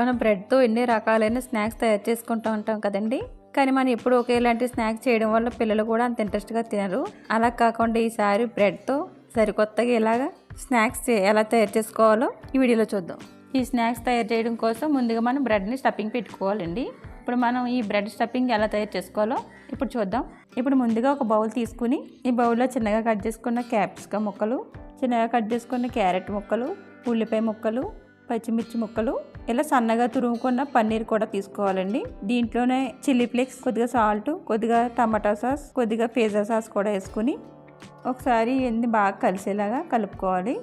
మనం బ్రెడ్తో ఎన్ని రకాలైన స్నాక్స్ తయారు చేసుకుంటూ ఉంటాం కదండి. కానీ మనం ఎప్పుడు ఒకేలాంటి స్నాక్స్ చేయడం వల్ల పిల్లలు కూడా అంత ఇంట్రెస్ట్గా తినరు. అలా కాకుండా ఈసారి బ్రెడ్తో సరికొత్తగా ఇలాగా స్నాక్స్ చే- ఎలా తయారు చేసుకోవాలో ఈ వీడియోలో చూద్దాం. ఈ స్నాక్స్ తయారు చేయడం కోసం ముందుగా మనం బ్రెడ్ని స్టఫింగ్ పెట్టుకోవాలండి. ఇప్పుడు మనం ఈ బ్రెడ్ స్టఫింగ్ ఎలా తయారు చేసుకోవాలో ఇప్పుడు చూద్దాం. ఇప్పుడు ముందుగా ఒక బౌల్ తీసుకుని ఈ బౌల్లో చిన్నగా కట్ చేసుకున్న క్యాప్సికమ్ ముక్కలు చిన్నగా కట్ చేసుకున్న క్యారెట్ ముక్కలు ఉల్లిపాయ ముక్కలు పచ్చిమిర్చి ముక్కలు ఇలా సన్నగా తురుముకున్న పన్నీర్ కూడా తీసుకోవాలండి. దీంట్లోనే చిల్లీ ఫ్లేక్స్ కొద్దిగా సాల్ట్ కొద్దిగా టమాటా సాస్ కొద్దిగా పిజ్జా సాస్ కూడా వేసుకుని ఒకసారి ఇవన్నీ బాగా కలిసేలాగా కలుపుకోవాలి.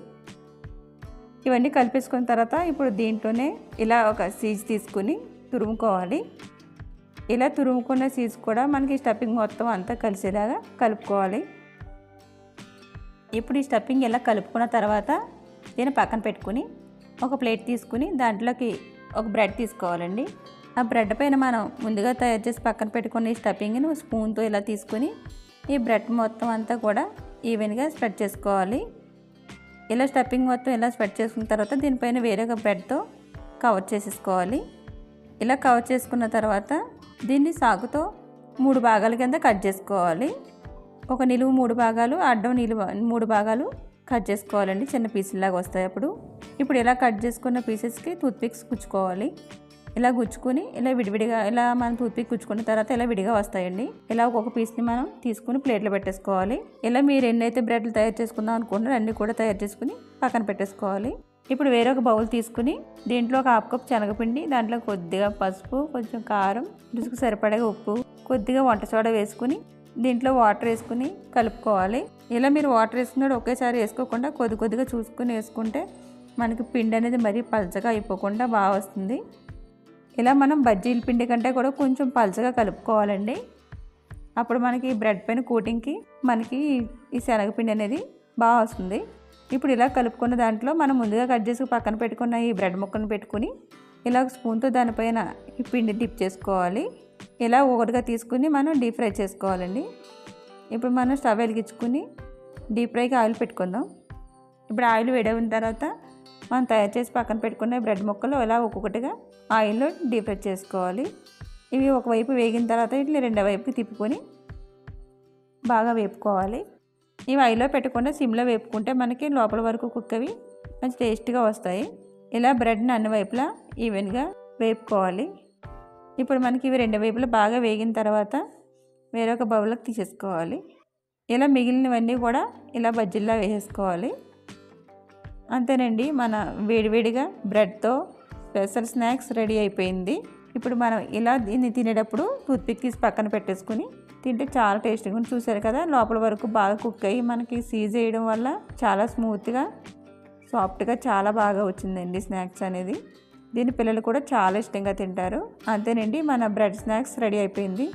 ఇవన్నీ కలిపేసుకున్న తర్వాత ఇప్పుడు దీంట్లోనే ఇలా ఒక సీజ్ తీసుకుని తురుముకోవాలి. ఇలా తురుముకున్న సీజ్ కూడా మనకి స్టఫింగ్ మొత్తం అంతా కలిసేలాగా కలుపుకోవాలి. ఇప్పుడు ఈ స్టఫింగ్ ఇలా కలుపుకున్న తర్వాత దీన్ని పక్కన పెట్టుకుని ఒక ప్లేట్ తీసుకుని దాంట్లోకి ఒక బ్రెడ్ తీసుకోవాలండి. ఆ బ్రెడ్ పైన మనం ముందుగా తయారు చేసి పక్కన పెట్టుకున్న ఈ స్టఫింగ్ని స్పూన్తో ఇలా తీసుకుని ఈ బ్రెడ్ మొత్తం అంతా కూడా ఈవెన్గా స్ప్రెడ్ చేసుకోవాలి. ఇలా స్టఫింగ్ మొత్తం ఇలా స్ప్రెడ్ చేసుకున్న తర్వాత దీనిపైన వేరొక బ్రెడ్తో కవర్ చేసేసుకోవాలి. ఇలా కవర్ చేసుకున్న తర్వాత దీన్ని సాగుతో మూడు భాగాల కింద కట్ చేసుకోవాలి. ఒక నిలువు మూడు భాగాలు అడ్డం నిలువ మూడు భాగాలు కట్ చేసుకోవాలండి చిన్న పీసులాగా వస్తాయి అప్పుడు. ఇప్పుడు ఇలా కట్ చేసుకున్న పీసెస్కి టూత్పిక్స్ గుచ్చుకోవాలి. ఇలా గుచ్చుకుని ఇలా విడివిడిగా ఇలా మనం టూత్పిక్ గుచ్చుకున్న తర్వాత ఇలా విడిగా వస్తాయండి. ఇలా ఒక్కొక్క పీస్ని మనం తీసుకుని ప్లేట్లో పెట్టేసుకోవాలి. ఇలా మీరు ఎన్నైతే బ్రెడ్లు తయారు చేసుకుందాం అనుకుంటారో అన్నీ కూడా తయారు చేసుకుని పక్కన పెట్టేసుకోవాలి. ఇప్పుడు వేరొక బౌల్ తీసుకుని దీంట్లో ఒక హాఫ్ కప్ శనగపిండి దాంట్లో కొద్దిగా పసుపు కొంచెం కారం రుచికి సరిపడగా ఉప్పు కొద్దిగా వంట సోడా వేసుకుని దీంట్లో వాటర్ వేసుకుని కలుపుకోవాలి. ఇలా మీరు వాటర్ వేసుకున్నాడు ఒకేసారి వేసుకోకుండా కొద్ది కొద్దిగా చూసుకుని వేసుకుంటే మనకి పిండి అనేది మరీ పలచగా అయిపోకుండా బాగా వస్తుంది. ఇలా మనం బజ్జీల పిండి కంటే కూడా కొంచెం పలచగా కలుపుకోవాలండి. అప్పుడు మనకి ఈ బ్రెడ్ పైన కోటింగ్కి మనకి ఈ శనగపిండి అనేది బాగా వస్తుంది. ఇప్పుడు ఇలా కలుపుకున్న దాంట్లో మనం ముందుగా కట్ చేసి పక్కన పెట్టుకున్న ఈ బ్రెడ్ ముక్కను పెట్టుకుని ఇలా స్పూన్తో దానిపైన ఈ పిండి డిప్ చేసుకోవాలి. ఇలా ఒకటిగా తీసుకుని మనం డీప్ ఫ్రై చేసుకోవాలండి. ఇప్పుడు మనం స్టవ్ వెలిగించుకుని డీప్ ఫ్రైకి ఆయిల్ పెట్టుకుందాం. ఇప్పుడు ఆయిల్ వేడైన తర్వాత మనం తయారు చేసి పక్కన పెట్టుకున్న బ్రెడ్ ముక్కలు ఇలా ఒక్కొక్కటిగా ఆయిల్లో డీప్ ఫ్రై చేసుకోవాలి. ఇవి ఒకవైపు వేగిన తర్వాత వీటిని రెండో వైపుకి తిప్పుకొని బాగా వేపుకోవాలి. ఇవి ఆయిల్లో పెట్టకుండా సిమ్లో వేపుకుంటే మనకి లోపల వరకు కుక్కవి మంచి టేస్ట్గా వస్తాయి. ఇలా బ్రెడ్ని అన్ని వైపులా ఈవెన్గా వేపుకోవాలి. ఇప్పుడు మనకి ఇవి రెండు వైపులా బాగా వేగిన తర్వాత వేరొక బౌల్లోకి తీసేసుకోవాలి. ఇలా మిగిలినవన్నీ కూడా ఇలా బజ్జీల్లో వేసేసుకోవాలి. అంతేనండి మన వేడివేడిగా బ్రెడ్తో స్పెషల్ స్నాక్స్ రెడీ అయిపోయింది. ఇప్పుడు మనం ఇలా దీన్ని తినేటప్పుడు టూత్పిక్ తీసి పక్కన పెట్టేసుకుని తింటే చాలా టేస్టీగా ఉంది. చూసారు కదా లోపల వరకు బాగా కుక్ అయ్యి మనకి సీజ్ చేయడం వల్ల చాలా స్మూత్గా సాఫ్ట్గా చాలా బాగా వచ్చిందండి స్నాక్స్ అనేది. దీని పిల్లలు కూడా చాలా ఇష్టంగా తింటారు. అంతేనండి మన బ్రెడ్ స్నాక్స్ రెడీ అయిపోయింది.